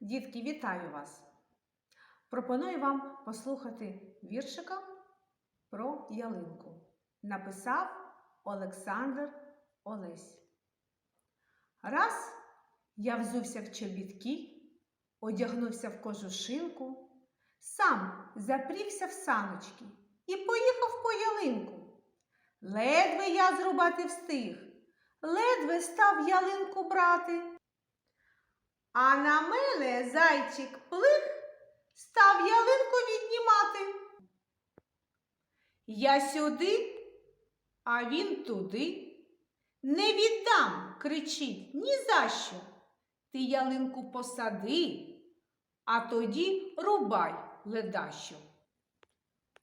Дітки, вітаю вас! Пропоную вам послухати віршика про ялинку. Написав Олександр Олесь. Раз я взувся в чобітки, одягнувся в кожушинку, сам запрігся в саночки і поїхав по ялинку. Ледве я зрубати встиг, ледве став ялинку брати. А на мене зайчик плих став ялинку віднімати. Я сюди, а він туди. Не віддам, кричить, ні за що. Ти ялинку посади, а тоді рубай ледащо.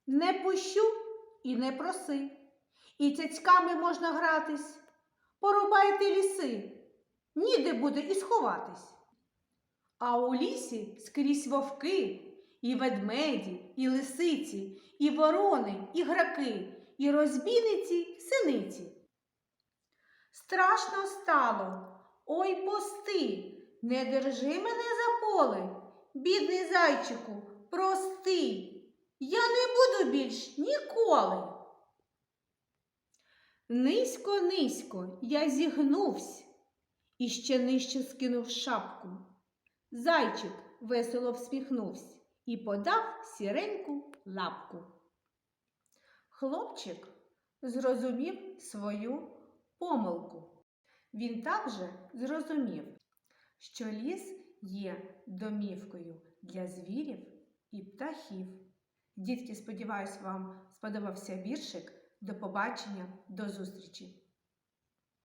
Не пущу і не проси, і цяцьками можна гратись. Порубайте ліси, ніде буде і сховатись. А у лісі скрізь вовки, і ведмеді, і лисиці, і ворони, і граки, і розбійниці, синиці. Страшно стало, ой пости, не держи мене за поле, бідний зайчику, прости, я не буду більш ніколи. Низько, низько я зігнувся і ще нижче скинув шапку. Зайчик весело всміхнувся і подав сіреньку лапку. Хлопчик зрозумів свою помилку. Він також зрозумів, що ліс є домівкою для звірів і птахів. Дітки, сподіваюсь, вам сподобався віршик. До побачення, до зустрічі!